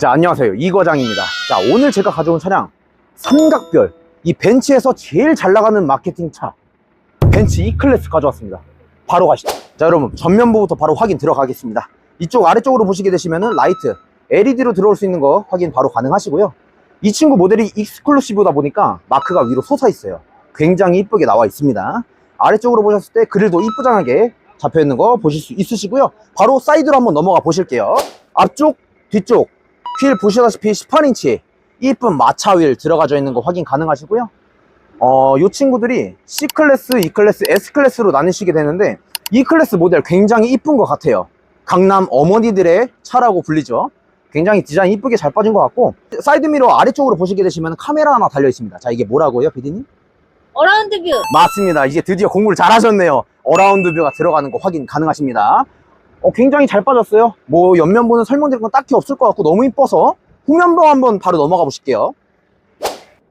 자, 안녕하세요. 이 과장입니다. 자, 오늘 제가 가져온 차량, 삼각별. 이 벤츠에서 제일 잘 나가는 마케팅 차. 벤츠 E클래스 가져왔습니다. 바로 가시죠. 자, 여러분, 전면부부터 바로 확인 들어가겠습니다. 이쪽 아래쪽으로 보시게 되시면은 라이트, LED로 들어올 수 있는 거 확인 바로 가능하시고요. 이 친구 모델이 익스클루시브다 보니까 마크가 위로 솟아 있어요. 굉장히 이쁘게 나와 있습니다. 아래쪽으로 보셨을 때 그릴도 이쁘장하게 잡혀 있는 거 보실 수 있으시고요. 바로 사이드로 한번 넘어가 보실게요. 앞쪽, 뒤쪽, 휠 보시다시피 18인치 이쁜 마차 휠 들어가져 있는 거 확인 가능하시고요. 어, 이 친구들이 C클래스, E클래스, S클래스로 나뉘시게 되는데 E클래스 모델 굉장히 이쁜 것 같아요. 강남 어머니들의 차라고 불리죠. 굉장히 디자인 이쁘게 잘 빠진 것 같고 사이드미러 아래쪽으로 보시게 되시면 카메라 하나 달려 있습니다. 자 이게 뭐라고요, 비디님? 어라운드 뷰 맞습니다. 이제 드디어 공부를 잘 하셨네요. 어라운드 뷰가 들어가는 거 확인 가능하십니다. 어, 굉장히 잘 빠졌어요. 뭐 옆면부는 설명드릴 건 딱히 없을 것 같고 너무 이뻐서 후면부 한번 바로 넘어가 보실게요.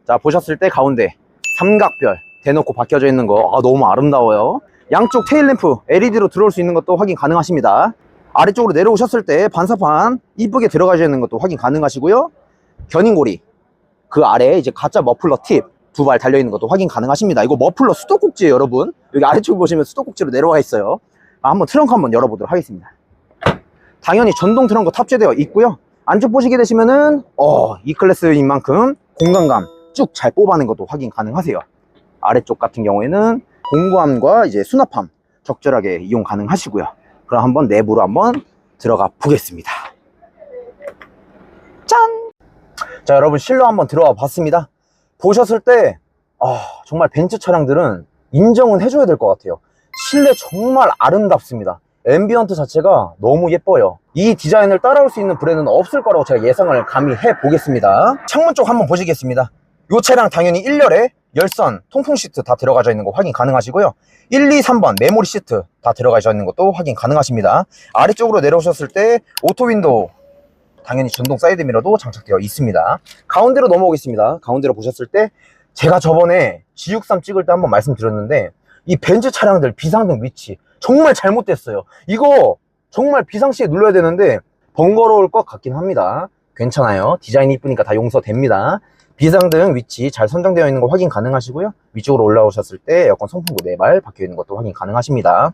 자 보셨을 때 가운데 삼각별 대놓고 박혀져 있는 거 아, 너무 아름다워요. 양쪽 테일램프 LED로 들어올 수 있는 것도 확인 가능하십니다. 아래쪽으로 내려오셨을 때 반사판 이쁘게 들어가져 있는 것도 확인 가능하시고요. 견인고리 그 아래에 이제 가짜 머플러 팁 두 발 달려있는 것도 확인 가능하십니다. 이거 머플러 수도꼭지예요, 여러분. 여기 아래쪽 보시면 수도꼭지로 내려와 있어요. 아, 한번 트렁크 한번 열어보도록 하겠습니다. 당연히 전동 트렁크 탑재되어 있고요. 안쪽 보시게 되시면은 어, 이 클래스인 만큼 공간감 쭉 잘 뽑아낸 것도 확인 가능하세요. 아래쪽 같은 경우에는 공구함과 이제 수납함 적절하게 이용 가능하시고요. 그럼 한번 내부로 한번 들어가 보겠습니다. 짠! 자, 여러분 실로 한번 들어와 봤습니다. 보셨을 때 아, 정말 벤츠 차량들은 인정은 해줘야 될 것 같아요. 실내 정말 아름답습니다. 앰비언트 자체가 너무 예뻐요. 이 디자인을 따라올 수 있는 브랜드는 없을 거라고 제가 예상을 감히 해 보겠습니다. 창문 쪽 한번 보시겠습니다. 이 차량 당연히 1열에 열선, 통풍 시트 다 들어가져 있는 거 확인 가능하시고요. 1, 2, 3번 메모리 시트 다 들어가져 있는 것도 확인 가능하십니다. 아래쪽으로 내려오셨을 때 오토 윈도우 당연히 전동 사이드 미러도 장착되어 있습니다. 가운데로 넘어오겠습니다. 가운데로 보셨을 때 제가 저번에 G63 찍을 때 한번 말씀드렸는데 이 벤츠 차량들 비상등 위치 정말 잘못됐어요. 이거 정말 비상시에 눌러야 되는데 번거로울 것 같긴 합니다. 괜찮아요. 디자인이 이쁘니까 다 용서됩니다. 비상등 위치 잘 선정되어 있는 거 확인 가능하시고요. 위쪽으로 올라오셨을 때 에어컨 송풍구 4발 박혀 있는 것도 확인 가능하십니다.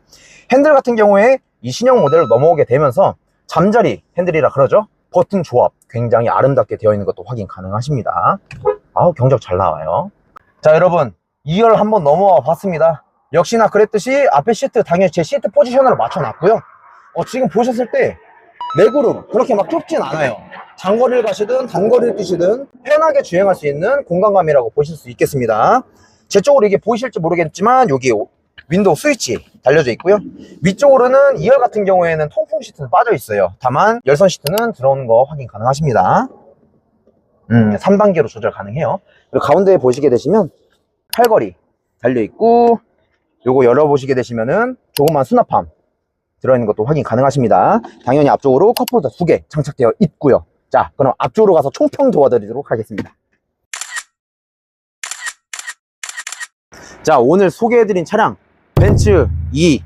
핸들 같은 경우에 이 신형 모델로 넘어오게 되면서 잠자리 핸들이라 그러죠. 버튼 조합 굉장히 아름답게 되어 있는 것도 확인 가능하십니다. 아우 경적 잘 나와요. 자 여러분 2열 한번 넘어와 봤습니다. 역시나 그랬듯이 앞에 시트 당연히 제 시트 포지션으로 맞춰놨고요. 어, 지금 보셨을 때 레그룸 그렇게 막 좁진 않아요. 장거리를 가시든 단거리를 뛰시든 편하게 주행할 수 있는 공간감이라고 보실 수 있겠습니다. 제 쪽으로 이게 보이실지 모르겠지만 여기 윈도우 스위치 달려져 있고요. 위쪽으로는 2열 같은 경우에는 통풍 시트는 빠져 있어요. 다만 열선 시트는 들어오는 거 확인 가능하십니다. 음, 3단계로 조절 가능해요. 그리고 가운데 보시게 되시면 팔걸이 달려 있고 요거 열어보시게 되시면은 조그만 수납함 들어있는 것도 확인 가능하십니다. 당연히 앞쪽으로 컵홀더 두 개 장착되어 있고요. 자, 그럼 앞쪽으로 가서 총평 도와드리도록 하겠습니다. 자, 오늘 소개해드린 차량 벤츠 E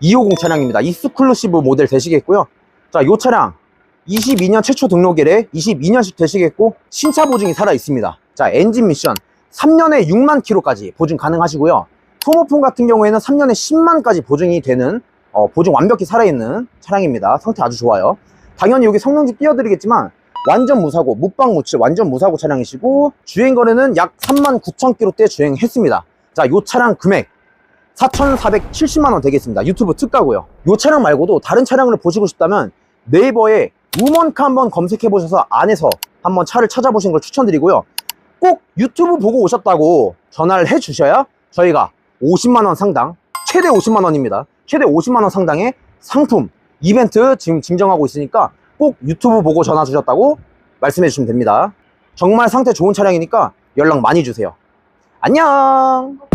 250 차량입니다. 익스클루시브 모델 되시겠고요. 자, 이 차량 22년 최초 등록일에 22년씩 되시겠고 신차 보증이 살아 있습니다. 자, 엔진 미션 3년에 6만 킬로까지 보증 가능하시고요. 소모품 같은 경우에는 3년에 10만까지 보증이 되는 어, 보증 완벽히 살아있는 차량입니다. 상태 아주 좋아요. 당연히 여기 성능지 띄워드리겠지만 완전 무사고 무빵 무칠 완전 무사고 차량이시고 주행 거리는 약 3만 9천 킬로대 주행했습니다. 자, 요 차량 금액 4,470만 원 되겠습니다. 유튜브 특가고요. 요 차량 말고도 다른 차량을 보시고 싶다면 네이버에 우먼카 한번 검색해 보셔서 안에서 한번 차를 찾아보시는 걸 추천드리고요. 꼭 유튜브 보고 오셨다고 전화를 해 주셔야 저희가 50만 원 상당, 최대 50만 원입니다. 최대 50만 원 상당의 상품 이벤트 지금 진정하고 있으니까 꼭 유튜브 보고 전화 주셨다고 말씀해 주시면 됩니다. 정말 상태 좋은 차량이니까 연락 많이 주세요. 안녕!